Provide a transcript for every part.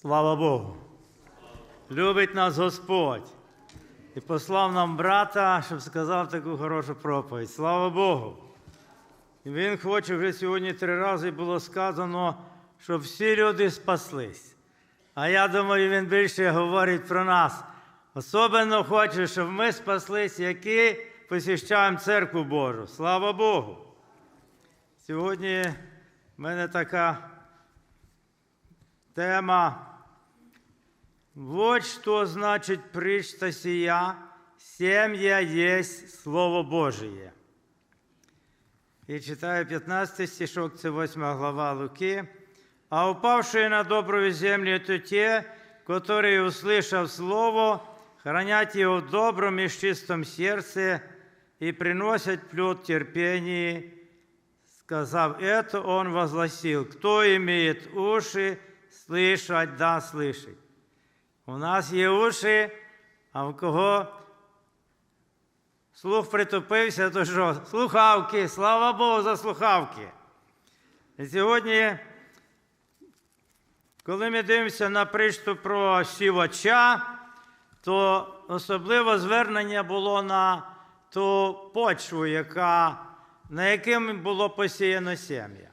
Слава Богу. Любить нас Господь. І послав нам брата, щоб сказав таку хорошу проповідь. Слава Богу. І Він хоче вже сьогодні три рази було сказано, щоб всі люди спаслись. А я думаю, він більше говорить про нас. Особливо хоче, щоб ми спаслись, які посіщаємо церкву Божу. Слава Богу. Сьогодні в мене така тема. Вот что значит причта сия, семья есть Слово Божие. І читаю 15 стишок, це 8 глава Луки. А упавшие на добрую землю это те, которые, услышав Слово, хранят его в добром и чистом сердце и приносят плод терпения. Сказав это, он возгласил, кто имеет уши, слышать, да слышать. У нас є уші, а в кого слух притупився, то що? Слухавки, слава Богу, за слухавки. І сьогодні, коли ми дивимося на причту про сівача, то особливо звернення було на ту почву, яка, на яким було посіяно сім'я.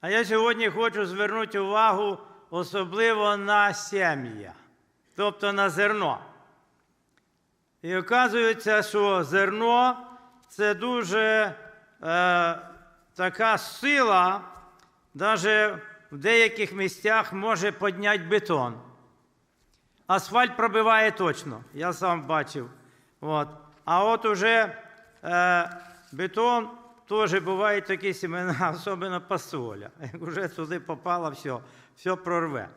А я сьогодні хочу звернути увагу особливо на сім'я тобто на зерно. І оказується, що зерно це дуже е, така сила, навіть в деяких місцях може підняти бетон. Асфальт пробиває точно, я сам бачив. От. А от уже е, бетон теж бувають такі семена, особливо пасоля. Як вже туди попало, все, все прорве.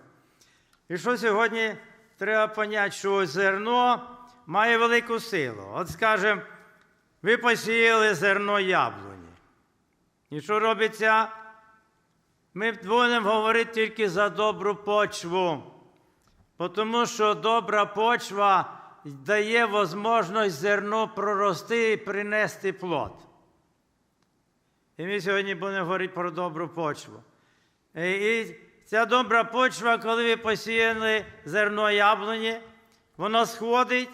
І що сьогодні треба поняти, що зерно має велику силу. От скажемо, ви посіяли зерно яблуні. І що робиться? Ми будемо говорити тільки за добру почву, тому що добра почва дає можливість зерно прорости і принести плод. І ми сьогодні будемо говорити про добру почву. І Ця добра почва, коли ви посіяли зерно яблуні, воно сходить,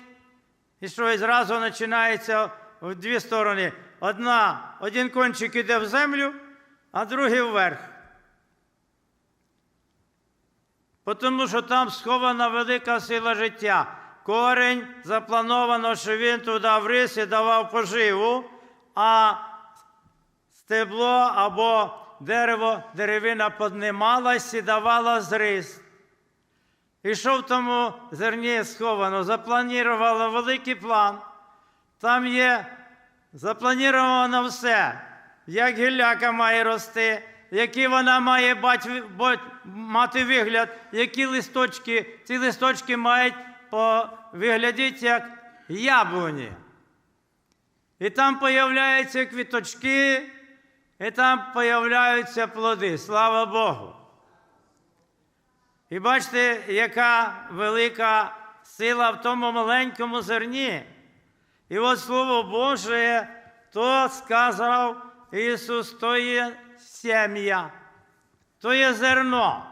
і що і зразу починається в дві сторони. Одна, один кончик іде в землю, а другий вверх. Тому що там схована велика сила життя. Корень заплановано, що він туди в рисі давав поживу, а стебло або дерево, деревина піднімалась і давала зріст. І що в тому зерні сховано? Запланувало великий план. Там є заплановано все, як гілляка має рости, який вона має мати вигляд, які листочки, ці листочки мають виглядати як яблуні. І там з'являються квіточки, і там появляються плоди. Слава Богу. І бачите, яка велика сила в тому маленькому зерні. І от Слово Боже, то сказав Ісус, то є сім'я, то є зерно.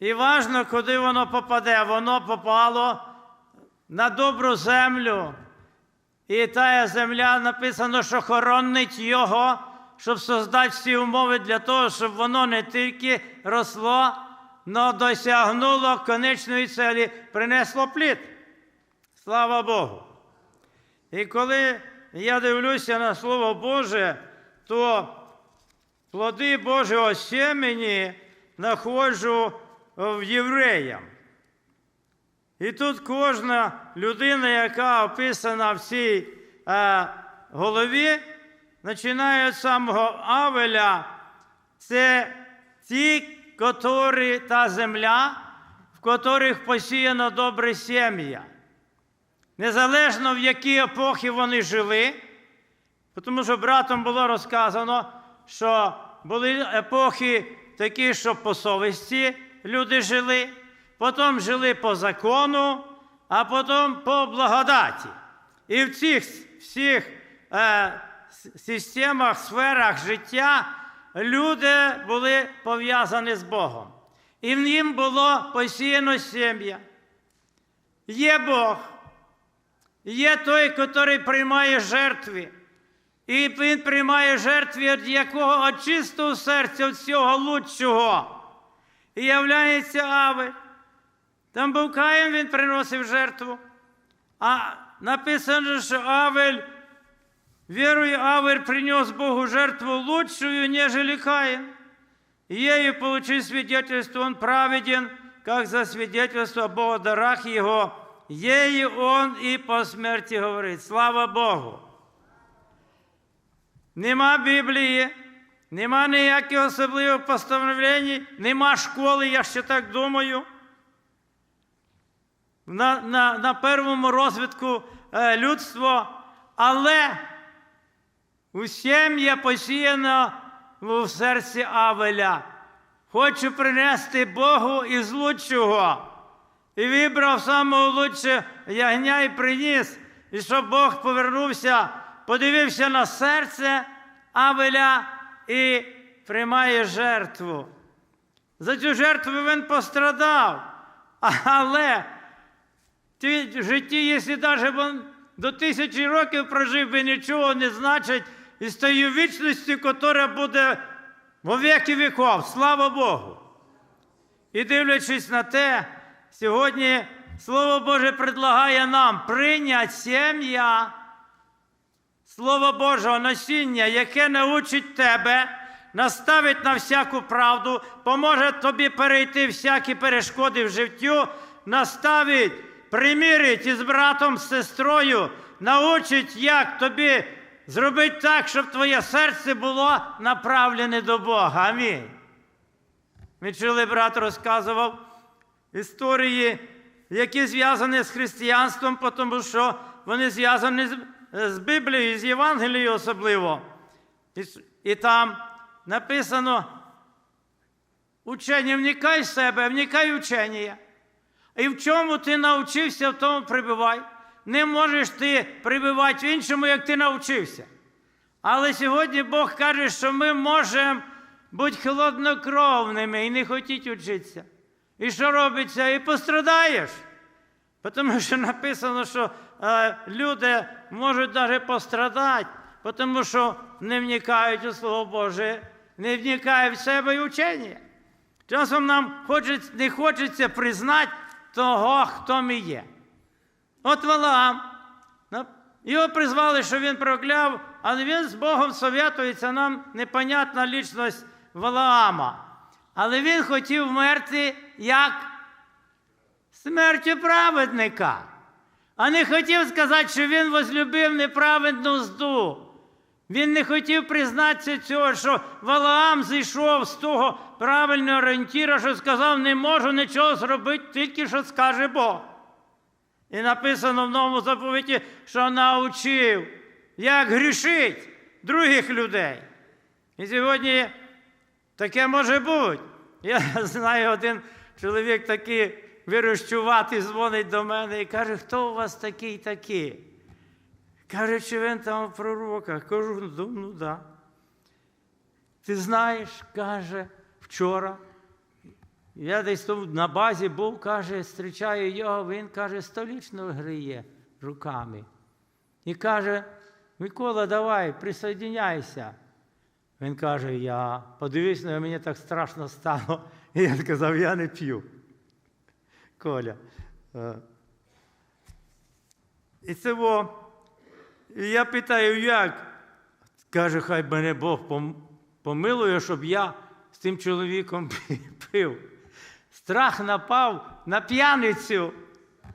І важно, куди воно попаде. Воно попало на добру землю. І та земля написано, що хоронить його щоб создати всі умови для того, щоб воно не тільки росло, але досягнуло конечної цілі, принесло плід. Слава Богу. І коли я дивлюся на Слово Боже, то плоди Божого сімені знаходжу в євреям. І тут кожна людина, яка описана в цій е, голові, починає від самого Авеля, це ті, котрі та земля, в котрих посіяно добре сім'я. Незалежно в які епохи вони жили, тому що братом було розказано, що були епохи такі, що по совісті люди жили, потім жили по закону, а потім по благодаті. І в цих всіх е, системах, сферах життя люди були пов'язані з Богом. і в нім було посіяно сім'я. Є Бог, є той, який приймає жертви. І він приймає жертви від якого від чистого серця, від всього лучшого. І являється Авель. Там був Каїн, він приносив жертву. А написано, що Авель, вірою Авель принес Богу жертву лучшую, нежели Каин. И ею получил свидетельство, он праведен, как за свидетельство о Богодарах его. Ею он и по смерти говорит. Слава Богу! Нема Біблії, нема ніяких особливих постановлень, нема школи, я ще так думаю. На, на, на первому розвитку е, людства, але у сім'я посіяно в серці Авеля. Хочу принести Богу із лучшого. І вибрав самого лучше ягня і приніс, і щоб Бог повернувся, подивився на серце Авеля і приймає жертву. За цю жертву він пострадав. Але в житті, якщо навіть він до тисячі років прожив, би нічого не значить із тією вічністю, яка буде во віки віков. Слава Богу! І дивлячись на те, сьогодні Слово Боже предлагає нам прийняти сім'я Слово Божого насіння, яке научить тебе, наставить на всяку правду, поможе тобі перейти всякі перешкоди в життю, наставить, примірить із братом, з сестрою, научить, як тобі зробити так, щоб твоє серце було направлене до Бога. Амінь. Ми чули, брат розказував історії, які зв'язані з християнством, тому що вони зв'язані з, Біблією, з Євангелією особливо. І, там написано: учення, вникай в себе, вникай в учення. І в чому ти навчився, в тому прибивай. Не можеш ти прибивати в іншому, як ти навчився. Але сьогодні Бог каже, що ми можемо бути холоднокровними і не хотіти вчитися. І що робиться? І пострадаєш. Тому що написано, що е, люди можуть навіть пострадати, тому що не вникають у Слово Боже, не вникають в себе і вчення. Часом нам хочеться, не хочеться признати того, хто ми є. От Валаам, його призвали, що він прокляв, але він з Богом совєтується, нам непонятна лічність Валаама. Але він хотів вмерти як смертю праведника. А не хотів сказати, що він возлюбив неправедну зду. Він не хотів признатися цього, що Валаам зійшов з того правильного орієнтіра, що сказав, не можу нічого зробити, тільки що скаже Бог. І написано в новому заповіті, що навчив, як грішить других людей. І сьогодні таке може бути. Я знаю, один чоловік такий вирощуватий дзвонить до мене і каже, хто у вас такий такий? Каже, чи він там в пророках? Кажу, ну, ну да. Ти знаєш, каже, вчора. Я десь на базі був, каже, зустрічаю його, він каже, столічно гриє руками. І каже, Микола, давай, присоединяйся. Він каже, я подивись, на мені так страшно стало. І я сказав, я не п'ю. Коля. е. І це во. І я питаю, як? Каже, хай мене Бог помилує, щоб я з тим чоловіком пив. Страх напав на п'яницю,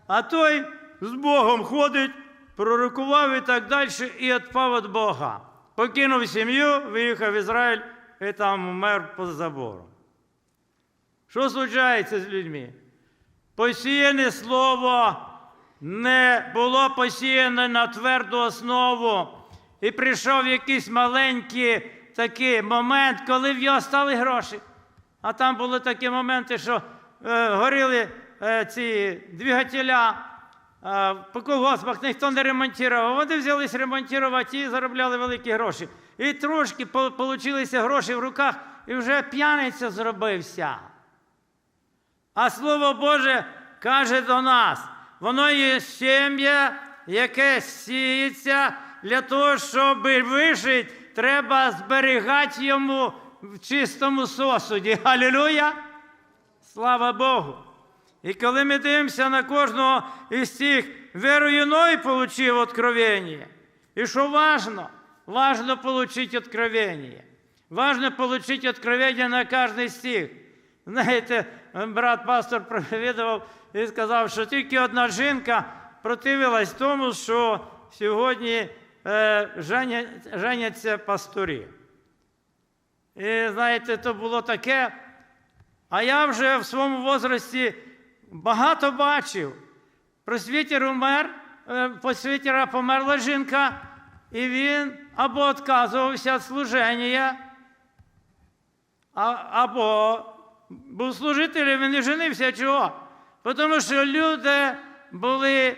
а той з Богом ходить, пророкував і так далі, і відпав від Бога. Покинув сім'ю, виїхав в Ізраїль і там умер поза забором. Що случається з людьми? Посіяне слово не було посіяне на тверду основу. І прийшов якийсь маленький такий момент, коли в його стали гроші. А там були такі моменти, що горіли е, ці двигателя, е, по колгоспах ніхто не ремонтував. Вони взялись ремонтувати і заробляли великі гроші. І трошки получилися гроші в руках, і вже п'яниця зробився. А Слово Боже каже до нас, воно є сім'я, яке сіється для того, щоб вижити, треба зберігати йому в чистому сосуді. Алілуя! Слава Богу! І коли ми дивимося на кожного із цих, вірою Ной получив откровення. І що важно? Важно отримати откровення. Важно отримати откровення на кожний стих. Знаєте, брат пастор проповідував і сказав, що тільки одна жінка противилась тому, що сьогодні е, женяться пастирі. І знаєте, то було таке. А я вже в своєму возрасті багато бачив. Просвітер умер, е, просвітера померла жінка, і він або відказувався від служення, або був служителем і не женився чого? Тому що люди були,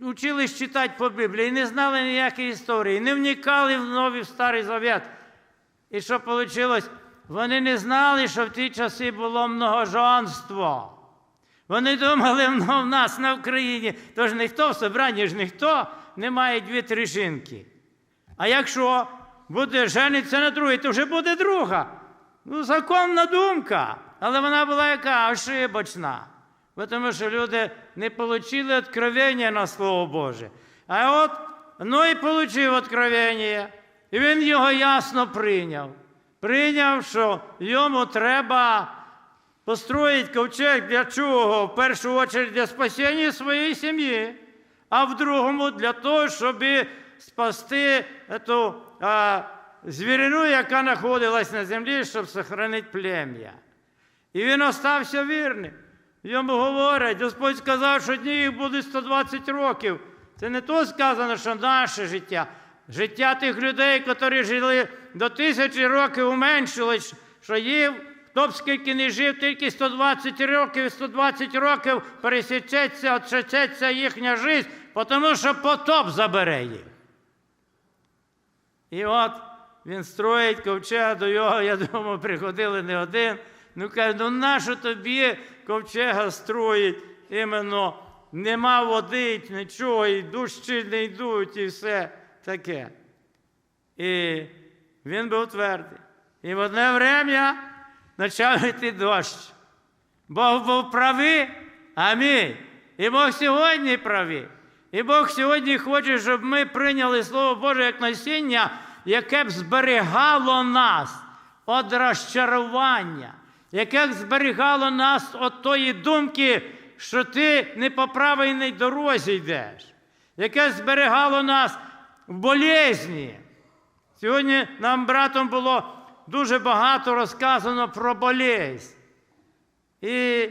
учились читати по Біблії, не знали ніякої історії, не вникали в Новий в Старий Завет. І що вийшло? Вони не знали, що в ті часи було многожонство. Вони думали, ну, в нас на Україні, тож ніхто в собранні ж ніхто не має дві-три жінки. А якщо буде жениться на другій, то вже буде друга. Ну, законна думка. Але вона була яка ошибочна. Тому що люди не отримали откровення на Слово Боже. А от Ной отримав откровення, і він його ясно прийняв. Прийняв, що йому треба построїть ковчег для чого? В першу чергу для спасіння своєї сім'ї, а в другому для того, щоб спасти ту а, звірину, яка знаходилась на землі, щоб зберігати плем'я. І він остався вірним. Йому говорять, Господь сказав, що дні їх буде 120 років. Це не то сказано, що наше життя. Життя тих людей, які жили до тисячі років, уменшилось, що їм, хто б скільки не жив, тільки 120 років, і 120 років пересічеться, отшечеться їхня життя, тому що потоп забере їх. І от він строїть ковчег до його, я думаю, приходили не один. Ну каже, ну нащо тобі ковчега строїть? Іменно нема води, нічого, і дощі не йдуть, і все таке. І він був твердий. І в одне время почав йти дощ. Бог був правий, амінь. І Бог сьогодні правий. І Бог сьогодні хоче, щоб ми прийняли Слово Боже як насіння, яке б зберігало нас від розчарування, яке б зберігало нас від тої думки, що ти не по правильній дорозі йдеш, яке зберігало нас в болезні. Сьогодні нам, братом, було дуже багато розказано про болезнь. І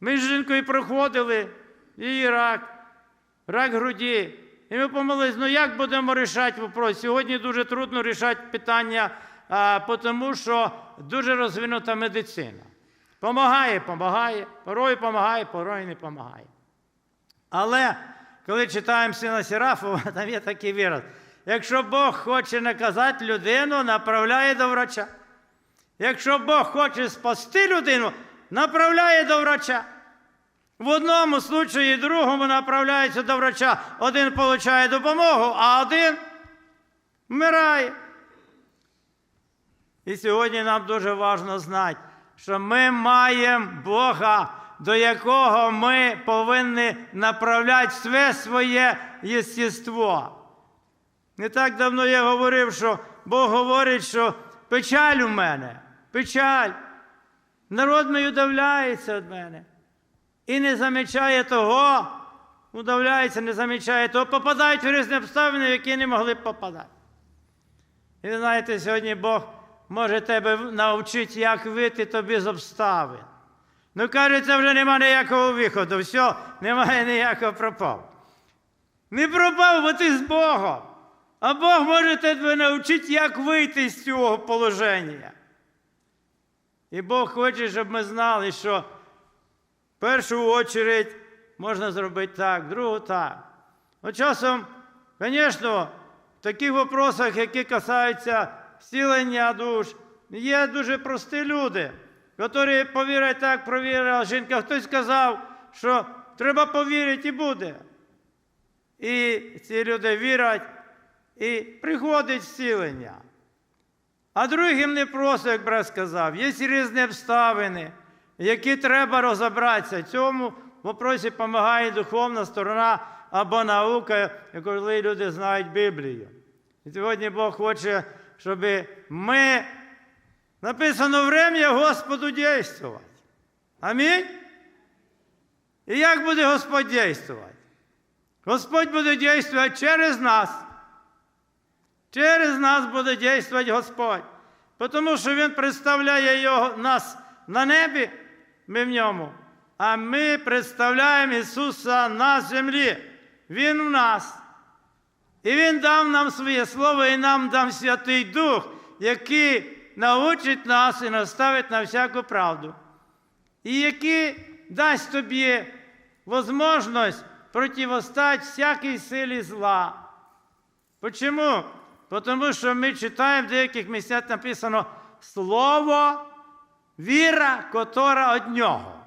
ми з жінкою проходили її рак, рак груді. І ми помолились, ну як будемо рішати вопрос? Сьогодні дуже трудно рішати питання, тому що дуже розвинута медицина. Помагає, помагає, порой помагає, порой не помагає. Але коли читаємо сина Серафова, там є такий вираз. Якщо Бог хоче наказати людину, направляє до врача. Якщо Бог хоче спасти людину, направляє до врача. В одному случаї, другому направляється до врача. Один отримує допомогу, а один вмирає. І сьогодні нам дуже важливо знати, що ми маємо Бога, до якого ми повинні направляти все своє єстество. Не так давно я говорив, що Бог говорить, що печаль у мене, печаль. Народ мій удавляється від мене. І не замічає того, удавляється, не замічає того, попадають в різні обставини, в які не могли б попадати. І ви знаєте, сьогодні Бог може тебе навчити, як вийти тобі з обставин. Ну, кажеться, вже немає ніякого виходу, все, немає ніякого пропав. Не пропав, бо ти з Богом. А Бог може тебе навчити, як вийти з цього положення. І Бог хоче, щоб ми знали, що в першу очередь можна зробити так, другу так. От часом, звісно, в таких вопросах, які касаються зцілення душ, є дуже прості люди, які повірять так, провірила жінка. Хтось сказав, що треба повірити і буде. І ці люди вірять, і приходить зцілення. А другим не просто, як брат сказав, є різні обставини, які треба розібратися. Цьому вопросі допомагає духовна сторона або наука, коли люди знають Біблію. І сьогодні Бог хоче, щоб ми написано врем'я Господу дійствувати. Амінь. І як буде Господь дійствувати? Господь буде дійствувати через нас. Через нас буде дійствувати Господь. Тому що Він представляє його, нас на небі, ми в ньому. А ми представляємо Ісуса на землі. Він в нас. І Він дав нам своє Слово, і нам дав Святий Дух, який научить нас і наставить на всяку правду. І який дасть тобі можливість противостати всякій силі зла. Почому? Тому що ми читаємо в деяких місцях написано Слово, віра, котора од нього.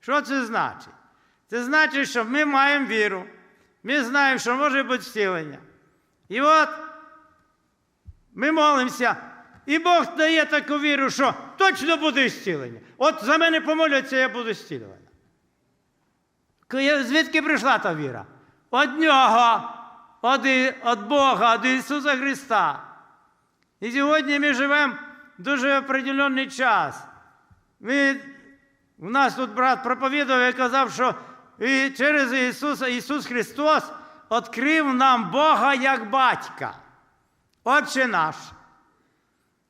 Що це значить? Це значить, що ми маємо віру. Ми знаємо, що може бути зцілення. І от ми молимося, і Бог дає таку віру, що точно буде зцілення. От за мене помоляться, я буду зцілена. Звідки прийшла та віра? Од нього, од Бога, від Ісуса Христа. І сьогодні ми живемо дуже определенний час. Ми, у нас тут брат проповідував і казав, що і через Ісуса Ісус Христос відкрив нам Бога як батька. Отче наш,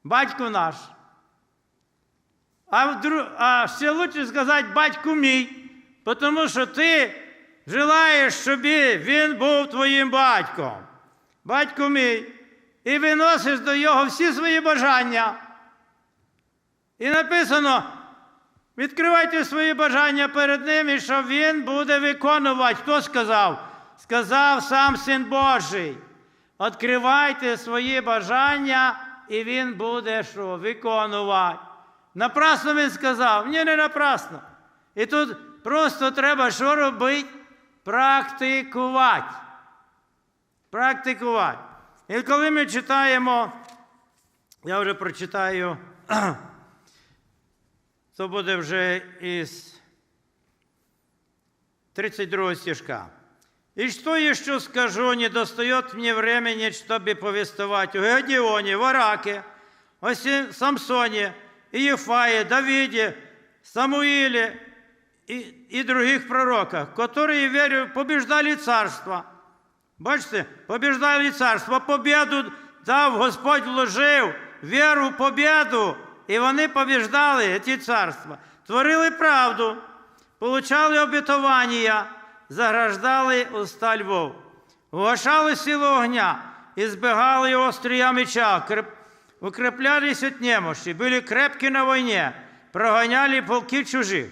батько наш. А, вдру... а ще лучше сказати батьку мій. Тому що ти желаєш, щоб він був твоїм батьком, батько мій, і виносиш до його всі свої бажання. І написано: відкривайте свої бажання перед ним, і що він буде виконувати. Хто сказав? Сказав сам Син Божий. Відкривайте свої бажання, і він буде що? Виконувати. Напрасно він сказав, ні, не напрасно. І тут Просто треба що робити? Практикувати. Практикувати. І коли ми читаємо, я вже прочитаю, то буде вже із 32 стишка. И что еще скажу, не достает мне времени, чтобы повествовать о Гедеоне, Вараке, о Самсоне, Иефае, Давиде, Самуиле, и, и других пророках, которые, верю, побеждали царство. Бачите, побеждали царство, побіду дав Господь вложив, віру, побіду, і вони побіждали ці царства, творили правду, получали обітування, заграждали уста Львов, угашали силу огня і збігали острія меча, укреплялись от немощи, були крепкі на війні, проганяли полки чужих.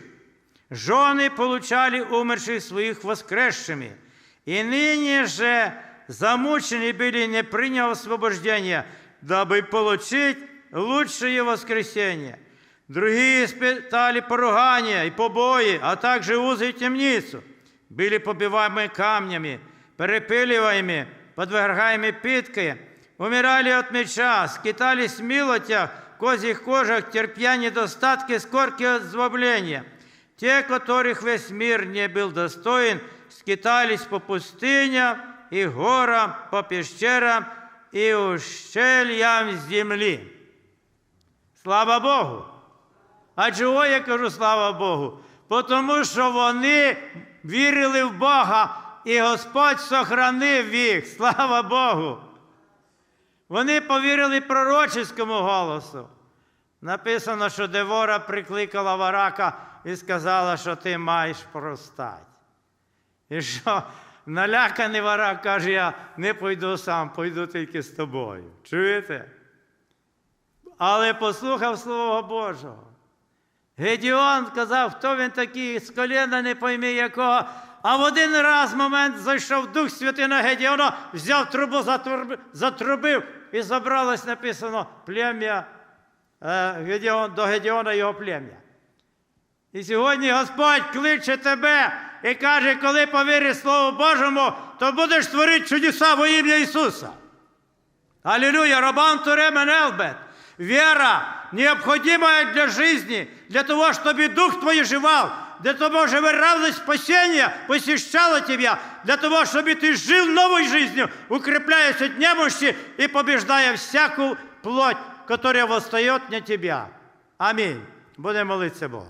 Жены получали умерших своих воскресшими, и ныне же замучены были, не приняв освобождения, дабы получить лучшее воскресение. Другие испытали поругания и побои, а также узы и темницу. Были побиваемы камнями, перепиливаемы, подвергаемы питке, умирали от меча, скитались в милотях, козьих кожах, терпя недостатки, скорки от злобления – те, которых весь мир не был достоин, скитались по пустыням и горам, по пещерам и ущельям земли. Слава Богу! А чого я кажу слава Богу? Тому що вони вірили в Бога, і Господь сохранив їх. Слава Богу! Вони повірили пророчеському голосу. Написано, що Девора прикликала варака і сказала, що ти маєш простати. І що наляканий варак каже, я не пойду сам, пойду тільки з тобою. Чуєте? Але послухав Слово Божого. Гедіон сказав, хто він такий, з коліна не пойми якого. А в один раз момент зайшов Дух Святий на Гедіона, взяв трубу, затрубив і забралось написано плем'я е, до Гедеона і його плем'я. І сьогодні Господь кличе тебе і каже, коли повіриш Слову Божому, то будеш творити чудеса во ім'я Ісуса. Аллилуйя, Рабан Туре Менелбет. Вера необходимая для жизни, для того, чтобы Дух Твой жевал, для того, чтобы радость спасения посещала тебя, для того, чтобы ты жил новой жизнью, укрепляясь от немощи и побеждая всякую плоть, которая восстает на тебя. Аминь. Будемо молитися Богу.